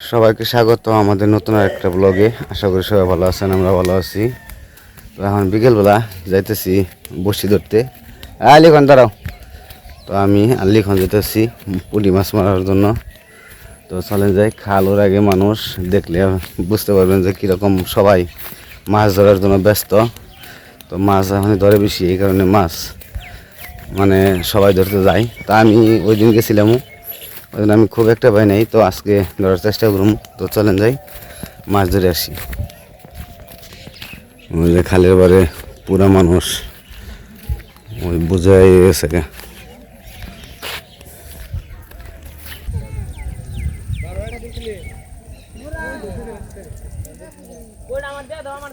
সবাইকে স্বাগত আমাদের নতুন একটা ব্লগে আশা করি সবাই ভালো আছেন, আমরা ভালো আছি। তো এখন বিকেলবেলা যাইতেছি বসি ধরতে। আয় লিখন দাঁড়াও। তো আমি আর লিখন যেতেছি পুঁটি মাছ মারার জন্য। তো চলেন যাই খালোর আগে মানুষ দেখলে বুঝতে পারবেন যে কীরকম সবাই মাছ ধরার জন্য ব্যস্ত। তো মাছ এখন ধরে বেশি, এই কারণে মাছ মানে সবাই ধরতে যায়। তা আমি ওই দিন গেছিলাম ওই জন্য আমি খুব একটা পাই নাই। তো আজকে ধরার চেষ্টা করুম। তো চলেন যাই, মাছ ধরে আসি। ওই যে খালের বারে পুরা মানুষ, ওই বোঝাই গেছে গা। ওটা আমার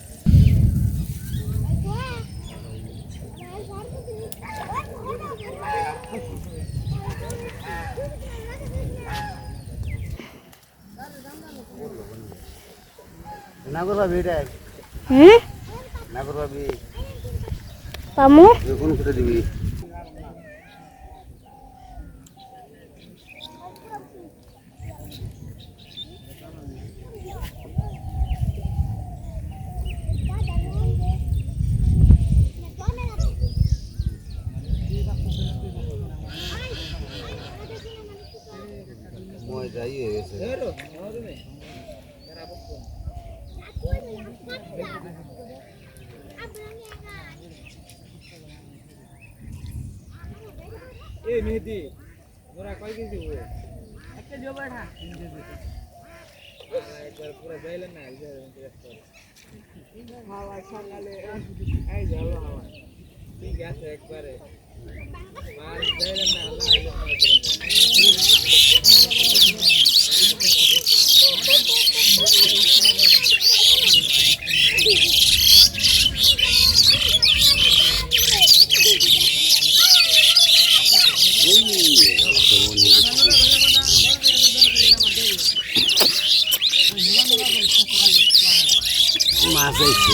নাগর ভাবি এটা। হ্যাঁ? নাগর ভাবি পামু কোন কোথায় দিবি? এই মেহেদি। তোরা কয় কেজি হবে? একটা দিও না একবার পুরো যাইলেন না হাওয়া সকালে এই যাও হাওয়া ঠিক আছে একবারে। মাছ যাইলেন না আল্লাহ মাছ আইছে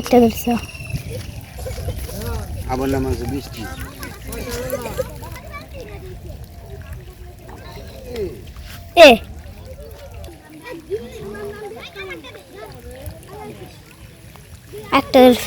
একটা ধরছ আবার আছে বৃষ্টি এ। একটা ধরছ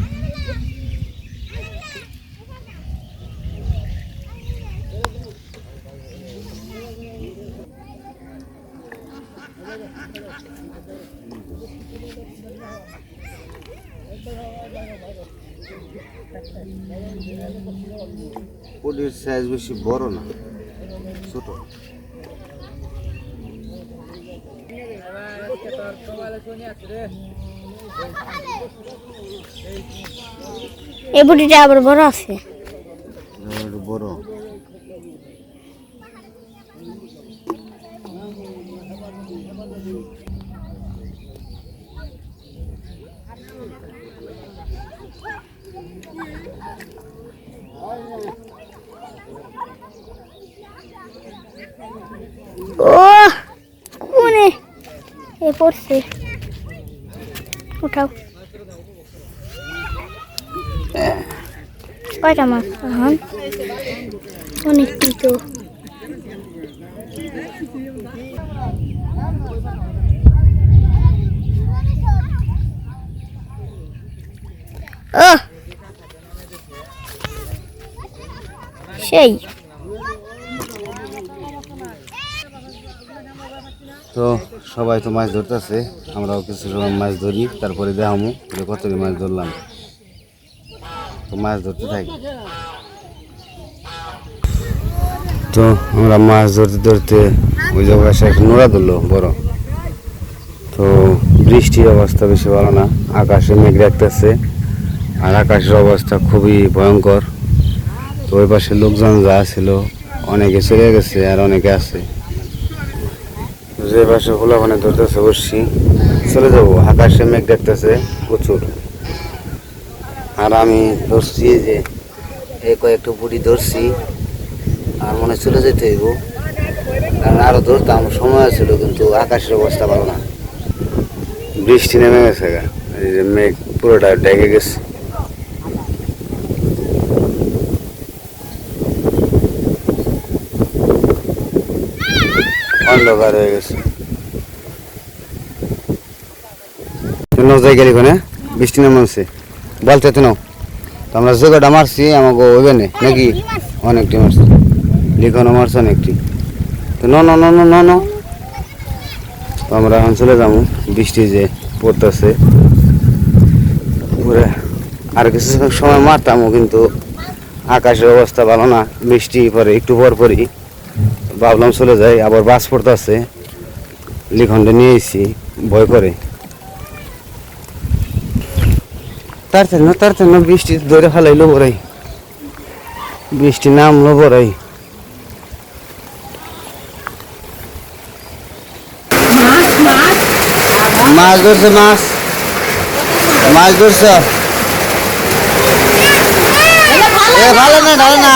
পুডির সাইজ বেশি বড় না ছোট। এই বুটিটা আবার বড় আছে? বড় ও কোনে এ পড়ছে। উঠাও। কয়টা মাছ? এখন? অনেকটি তো সেই। তো সবাই তো মাছ ধরতেছে, আমরাও কিছু সময় মাছ ধরি, তারপরে দেখামু যে কত মাছ ধরলাম। তো মাছ ধরতে থাকি। তো আমরা মাছ ধরতে ধরতে ওই জায়গায় একটা নোড়া ধরলো, বড়। তো বৃষ্টির অবস্থা বেশি ভালো না, আকাশে মেঘ রাখতেছে, আর আকাশের অবস্থা খুবই ভয়ঙ্কর। তো ওই পাশে লোকজন যা ছিল, অনেকে চলে গেছে আর অনেকে আছে। যে পাশে খোলাখানে ধরতেছে, বসছি। চলে যাব। আকাশে মেঘ দেখতেছে, প্রচুর। আর আমি ধরছি যে, এই কয়েকটা বুড়ি ধরছি। আর মনে চলে যেতে হইব। কারণ আরও ধরতাম, সময় ছিল, কিন্তু আকাশের অবস্থা ভালো না। বৃষ্টি নেমে গেছে এই যে মেঘ পুরোটা ডেকে গেছে। অন্ধকার হয়ে গেছে। গেলি কোনে? বৃষ্টি নাও আমরা জোগাড়টা মারছি, আমাকে নাকি? অনেকটি মারছি মারছে অনেকটি তো ন ন ন ন আমরা এখন চলে যাব। বৃষ্টি যে পড়তেছে। আর কিছু সময় মারতামও, কিন্তু আকাশের অবস্থা ভালো না। বৃষ্টি পরে, একটু পর পরই। ভাবলাম চলে যাই, আবার বাস পড়তেছে। লিখনটা নিয়ে এসেছি ভয় করে। তাড়াতাড়ি না তাড়াতাড়ি না বৃষ্টি ধরে ফেলাইলো বড়াই। বৃষ্টি নামলো বড়াই। মাছ ধরছে, মাছ। মাছ ধরছে। ভালো না ভালো না।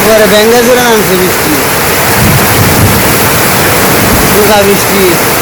একবারে ব্যাঙ্গা করে নামছে বৃষ্টি বৃষ্টি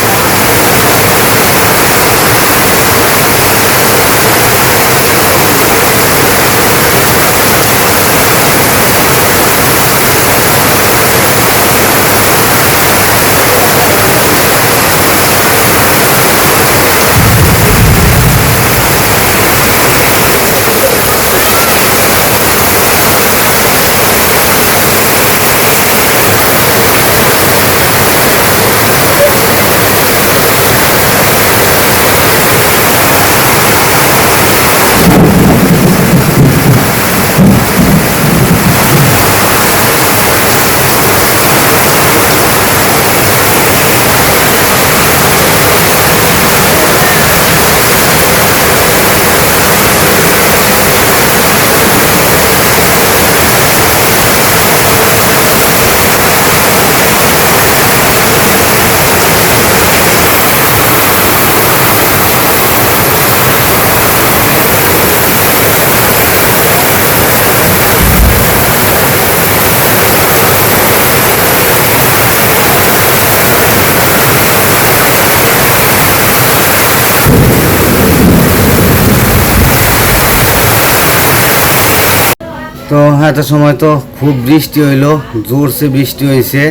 এত সময় তো খুব বৃষ্টি হইল, জোরসে বৃষ্টি হয়েছে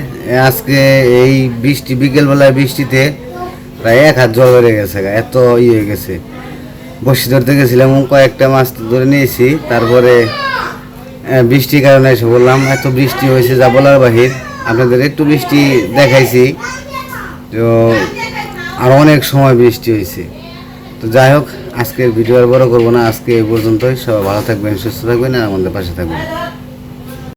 আজকে এই বৃষ্টি, বিকেলবেলায় বৃষ্টিতে প্রায় এক হাত জল বেড়ে গেছে এত ই হয়ে গেছে। বসি ধরতে গেছিলাম কয়েকটা মাছ ধরে নিয়েছি। তারপরে বৃষ্টির কারণে এসে বললাম, এত বৃষ্টি হয়েছে যা বলার বাহির, আপনাদের একটু বৃষ্টি দেখাইছি। তো আর অনেক সময় বৃষ্টি হয়েছে তো যাই হোক, আজকের ভিডিও আর বড় করব না, আজকে এই পর্যন্তই। সবাই ভালো থাকবেন, সুস্থ থাকবেন, আর আমাদের পাশে থাকবেন।